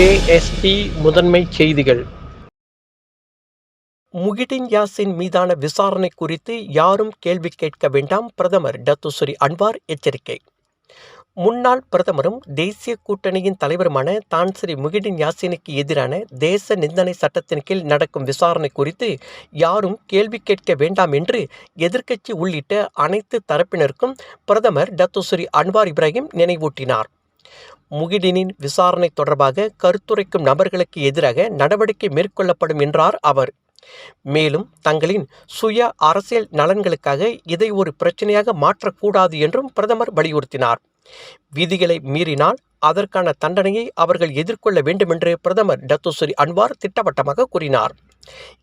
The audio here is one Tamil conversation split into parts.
கேஎஸ்டி முதன்மை செய்திகள். முகிடின் யாசின் மீதான விசாரணை குறித்து யாரும் கேள்வி கேட்க வேண்டாம் பிரதமர் டத்துஸ்ரீ அன்வார் எச்சரிக்கை. முன்னாள் பிரதமரும் தேசிய கூட்டணியின் தலைவருமான தான் ஸ்ரீ முகிடின் யாசினுக்கு எதிரான தேச நிந்தனை சட்டத்தின் கீழ் நடக்கும் விசாரணை குறித்து யாரும் கேள்வி கேட்க வேண்டாம் என்று எதிர்க்கட்சி உள்ளிட்ட அனைத்து தரப்பினருக்கும் பிரதமர் டத்துஸ்ரீ அன்வார் இப்ராஹிம் நினைவூட்டினார். முகிடினின் விசாரணை தொடர்பாக கருத்துரைக்கும் நபர்களுக்கு எதிராக நடவடிக்கை மேற்கொள்ளப்படும் என்றார் அவர். மேலும் தங்களின் சுய அரசியல் நலன்களுக்காக இதை ஒரு பிரச்சனையாக மாற்றக்கூடாது என்றும் பிரதமர் வலியுறுத்தினார். விதிகளை மீறினால் அதற்கான தண்டனையை அவர்கள் எதிர்கொள்ள வேண்டுமென்று பிரதமர் டத்துஸ்ரீ அன்வார் திட்டவட்டமாக கூறினார்.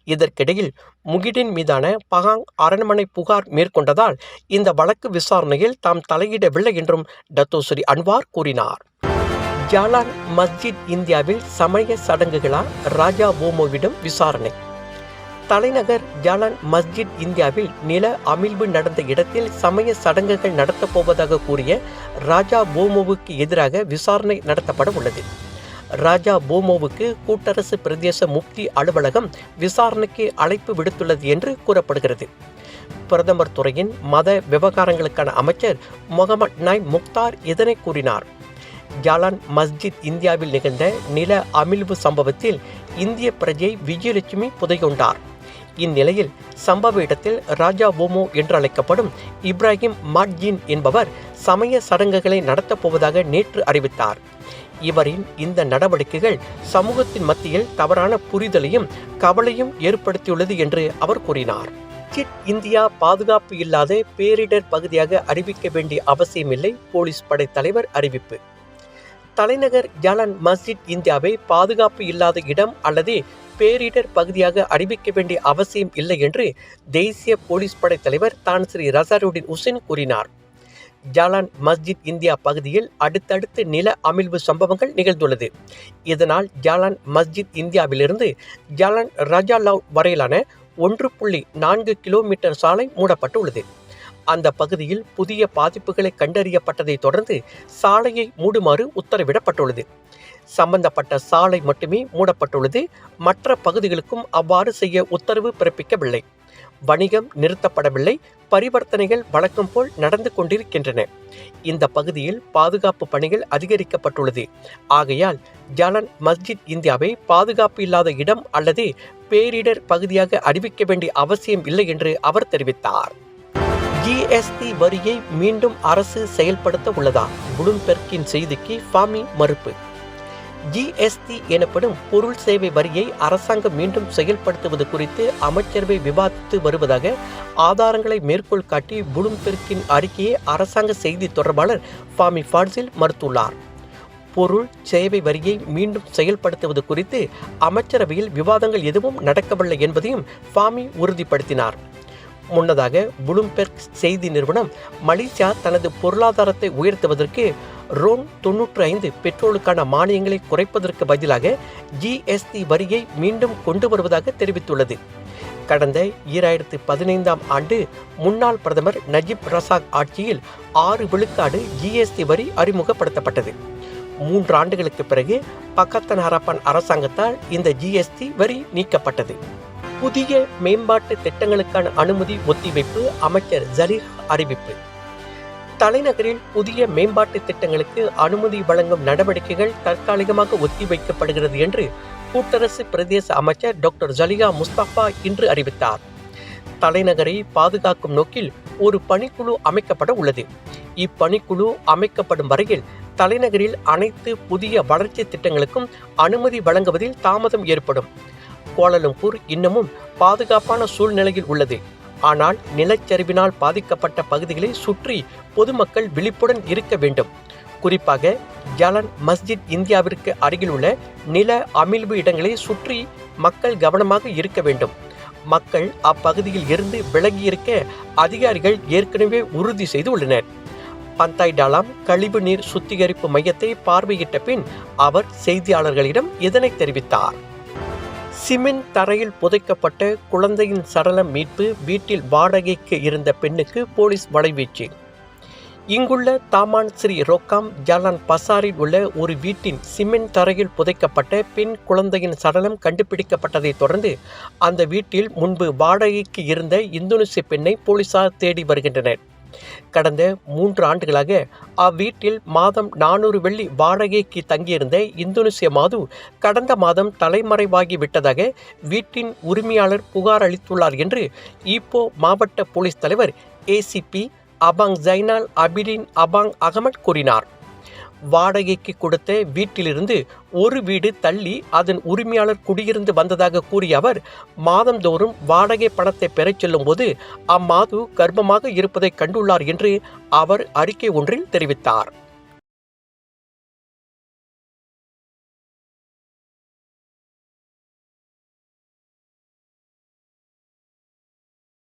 இதற்கிடையில் முகிடின் மீதான பகாங் அரண்மனை புகார் மேற்கொண்டதால் இந்த வழக்கு விசாரணையில் தாம் தலையிடவில்லை என்றும் டத்தோஸ்ரீ அன்வார் கூறினார். ஜாலான் மஸ்ஜித் இந்தியாவில் சமய சடங்குகளால் ராஜா ஓமோவிடம் விசாரணை. தலைநகர் ஜாலான் மஸ்ஜித் இந்தியாவில் நில அமிழ்வு நடந்த இடத்தில் சமய சடங்குகள் நடத்தப் போவதாக கூறிய ராஜா போமோவுக்கு எதிராக விசாரணை நடத்தப்பட உள்ளது. ராஜா போமோவுக்கு கூட்டரசு பிரதேச முக்தி அலுவலகம் விசாரணைக்கு அழைப்பு விடுத்துள்ளது என்று கூறப்படுகிறது. பிரதமர் துறையின் மத விவகாரங்களுக்கான அமைச்சர் முகமது நாய் முக்தார் இதனை கூறினார். ஜாலான் மஸ்ஜித் இந்தியாவில் நிகழ்ந்த நில அமிழ்வு சம்பவத்தில் இந்திய பிரஜை விஜயலட்சுமி புதையுண்டார் இந்நிலையில் சம்பவ இடத்தில் ராஜா ஓமோ என்று அழைக்கப்படும் இப்ராஹிம் மாட்ஜின் என்பவர் சமய சடங்குகளை நடத்தப் போவதாக நேற்று அறிவித்தார். இவரின் இந்த நடவடிக்கைகள் சமூகத்தின் மத்தியில் தவறான புரிதலையும் கவலையும் ஏற்படுத்தியுள்ளது என்று அவர் கூறினார். கிட் இந்தியா பாதுகாப்பு இல்லாத பேரிடர் பகுதியாக அறிவிக்க வேண்டிய அவசியமில்லை போலீஸ் படை தலைவர் அறிவிப்பு. தலைநகர் ஜலன் மஸ்ஜித் இந்தியாவை பாதுகாப்பு இல்லாத இடம் அல்லது பேரிடர் பகுதியாக அறிவிக்க வேண்டிய அவசியம் இல்லை என்று தேசிய போலீஸ் படை தலைவர் தான் ஸ்ரீ ரசாருடின் உசேன் கூறினார். ஜாலான் மஸ்ஜித் இந்தியா பகுதியில் அடுத்தடுத்து நில அமிழ்வு சம்பவங்கள் நிகழ்ந்துள்ளது. இதனால் ஜாலான் மஸ்ஜித் இந்தியாவிலிருந்து ஜாலான் ரஜாலாவ் வரையிலான ஒன்று புள்ளி நான்கு கிலோமீட்டர் சாலை மூடப்பட்டுள்ளது. அந்த பகுதியில் புதிய பாதிப்புகளை கண்டறியப்பட்டதை தொடர்ந்து சாலையை மூடுமாறு உத்தரவிடப்பட்டுள்ளது. சம்பந்தப்பட்ட சாலை மட்டுமே மூடப்பட்டுள்ளது. மற்ற பகுதிகளுக்கும் அவ்வாறு செய்ய உத்தரவு பிறப்பிக்கவில்லை. வணிகம் நிறுத்தப்படவில்லை. பரிவர்த்தனைகள் வழக்கம் போல் நடந்து கொண்டிருக்கின்றன. இந்த பகுதியில் பாதுகாப்பு பணிகள் அதிகரிக்கப்பட்டுள்ளது. ஆகையால் ஜாலன் மஸ்ஜித் இந்தியாவை பாதுகாப்பு இல்லாத இடம் அல்லது பேரிடர் பகுதியாக அறிவிக்க வேண்டிய அவசியம் இல்லை என்று அவர் தெரிவித்தார். ஜிஎஸ்டி வரியை மீண்டும் அரசு செயல்படுத்த உள்ளதா? புளும்பெர்க்கின் செய்திக்கு ஃபாமி மறுப்பு. ஜிஎஸ்டி எனப்படும் பொருள் சேவை வரியை அரசாங்கம் மீண்டும் செயல்படுத்துவது குறித்து அமைச்சரவை விவாதித்து வருவதாக ஆதாரங்களை மேற்கோள் காட்டி புளும்பெர்க்கின் அறிக்கையை அரசாங்க செய்தி தொடர்பாளர் ஃபாமி ஃபார்சில் மறுத்துள்ளார். பொருள் சேவை வரியை மீண்டும் செயல்படுத்துவது குறித்து அமைச்சரவையில் விவாதங்கள் எதுவும் நடக்கவில்லை என்பதையும் ஃபாமி உறுதிப்படுத்தினார். முன்னதாக புளும்பெர்க் செய்தி நிறுவனம் மலேசியா தனது பொருளாதாரத்தை உயர்த்துவதற்கு ரோன் தொன்னூற்று ஐந்து பெட்ரோலுக்கான மானியங்களை குறைப்பதற்கு பதிலாக ஜிஎஸ்டி வரியை மீண்டும் கொண்டு வருவதாக தெரிவித்துள்ளது. கடந்த ஈராயிரத்து பதினைந்தாம் ஆண்டு முன்னாள் பிரதமர் நஜிப் ரசாக் ஆட்சியில் ஆறு விழுக்காடு ஜிஎஸ்டி வரி அறிமுகப்படுத்தப்பட்டது. மூன்று ஆண்டுகளுக்கு பிறகு பக்கத்தன் ஹரப்பன் அரசாங்கத்தால் இந்த ஜிஎஸ்டி வரி நீக்கப்பட்டது. புதிய மேம்பாட்டு திட்டங்களுக்கான அனுமதி ஒத்திவைப்பு அமைச்சர் ஜரீர் அறிவிப்பு. தலைநகரில் புதிய மேம்பாட்டு திட்டங்களுக்கு அனுமதி வழங்கும் நடவடிக்கைகள் தற்காலிகமாக ஒத்திவைக்கப்படுகிறது என்று கூட்டரசு பிரதேச அமைச்சர் டாக்டர் ஜலியா முஸ்தபா இன்று அறிவித்தார். தலைநகரை பாதுகாக்கும் நோக்கில் ஒரு பணிக்குழு அமைக்கப்பட உள்ளது. இப்பணிக்குழு அமைக்கப்படும் வரையில் தலைநகரில் அனைத்து புதிய வளர்ச்சி திட்டங்களுக்கும் அனுமதி வழங்குவதில் தாமதம் ஏற்படும். கோலலம்பூர் இன்னமும் பாதுகாப்பான சூழ்நிலையில் உள்ளது. ஆனால் நிலச்சரிவினால் பாதிக்கப்பட்ட பகுதிகளை சுற்றி பொதுமக்கள் விழிப்புடன் இருக்க வேண்டும். குறிப்பாக ஜலன் மஸ்ஜித் இந்தியாவிற்கு அருகில் உள்ள நில அமிழ்வு இடங்களை சுற்றி மக்கள் கவனமாக இருக்க வேண்டும். மக்கள் அப்பகுதியில் இருந்து விலகி இருக்க அதிகாரிகள் ஏற்கனவே உறுதி செய்து உள்ளனர் பந்தாய் டாலாம் கழிவு நீர் சுத்திகரிப்பு மையத்தை பார்வையிட்ட பின் அவர் செய்தியாளர்களிடம் இதனை தெரிவித்தார். சிமெண்ட் தரையில் புதைக்கப்பட்ட குழந்தையின் சடலம் மீட்பு வீட்டில் வாடகைக்கு இருந்த பெண்ணுக்கு போலீஸ் வலைவீச்சு. இங்குள்ள தாமான் ஸ்ரீ ரொக்காம் ஜலான் பசாரில் உள்ள ஒரு வீட்டின் சிமெண்ட் தரையில் புதைக்கப்பட்ட பெண் குழந்தையின் சடலம் கண்டுபிடிக்கப்பட்டதைத் தொடர்ந்து அந்த வீட்டில் முன்பு வாடகைக்கு இருந்த இந்தோனேசிய பெண்ணை போலீசார் தேடி வருகின்றனர். கடந்த மூன்று ஆண்டுகளாக அவ்வீட்டில் மாதம் நானூறு வெள்ளி வாடகைக்கு தங்கியிருந்த இந்தோனேசிய மாது கடந்த மாதம் தலைமறைவாகி விட்டதாக வீட்டின் உரிமையாளர் புகார் அளித்துள்ளார் என்று ஈப்போ மாவட்ட போலீஸ் தலைவர் ஏசிபி அபாங் ஜைனால் அபிடின் அபாங் அகமட் கூறினார். வாடகைக்கு கொடுத்த வீட்டிலிருந்து ஒரு வீடு தள்ளி அதன் உரிமையாளர் குடியிருந்து வந்ததாக கூறிய அவர் மாதந்தோறும் வாடகை பணத்தை பெறச் செல்லும்போது அம்மாது கர்ப்பமாக இருப்பதை கண்டுள்ளார் என்று அவர் அறிக்கை ஒன்றில் தெரிவித்தார்.